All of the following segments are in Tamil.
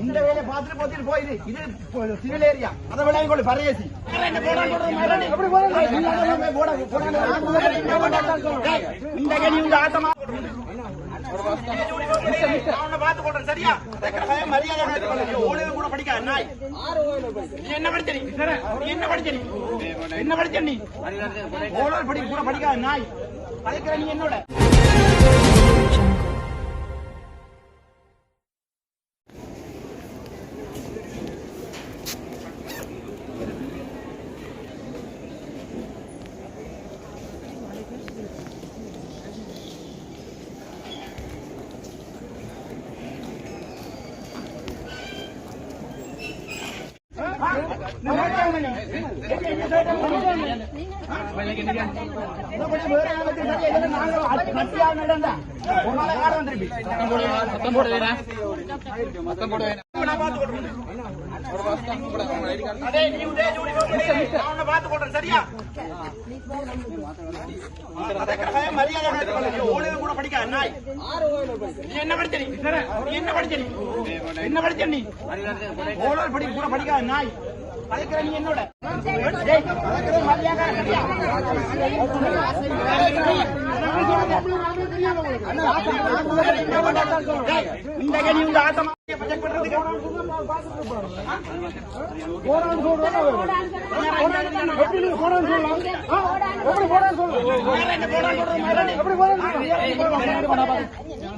இந்த வேலையை பார்த்துட்டு போத்திட்டு போயிரு இது சிவில் ஏரியா. அதை போடாது, போடாது. டேய், இந்த கனி உங்க ஆட்டமா என்ன? படிச்ச நீ? நீ என்ன படிச்ச நீ? என்ன படிச்ச நீ? ஒழுங்கு படி கூட படிக்காத, நாய். படிக்கிற நீ என்னோட? ஒழுங்கு கூட படிக்காத நாய் நீ என்ன படிச்ச நீ? என்ன படிச்ச நீ? என்ன படிச்ச நீ ஒழுங்கு படி கூட படிக்காத நாய். என்னோட இந்த கனி உங்க ஆட்டமா செக் பண்றதுக்கு வேற என்ன போடான்னு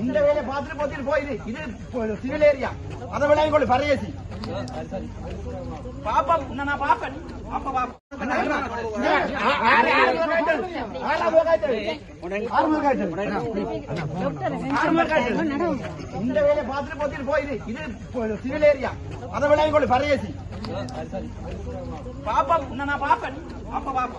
இந்த வேலையை பார்த்துட்டு போத்திட்டு போயிரு இது சிவில் ஏரியா அதை பாப்பா நான் பாப்பேன் அப்ப பாப்பா இந்த வேலையை பார்த்துட்டு போத்திட்டு போயிரு இது சிவில் ஏரியா அதை விளையாடி கொண்டு பாப்பா நான் பாப்பேன் அப்ப பாப்பா.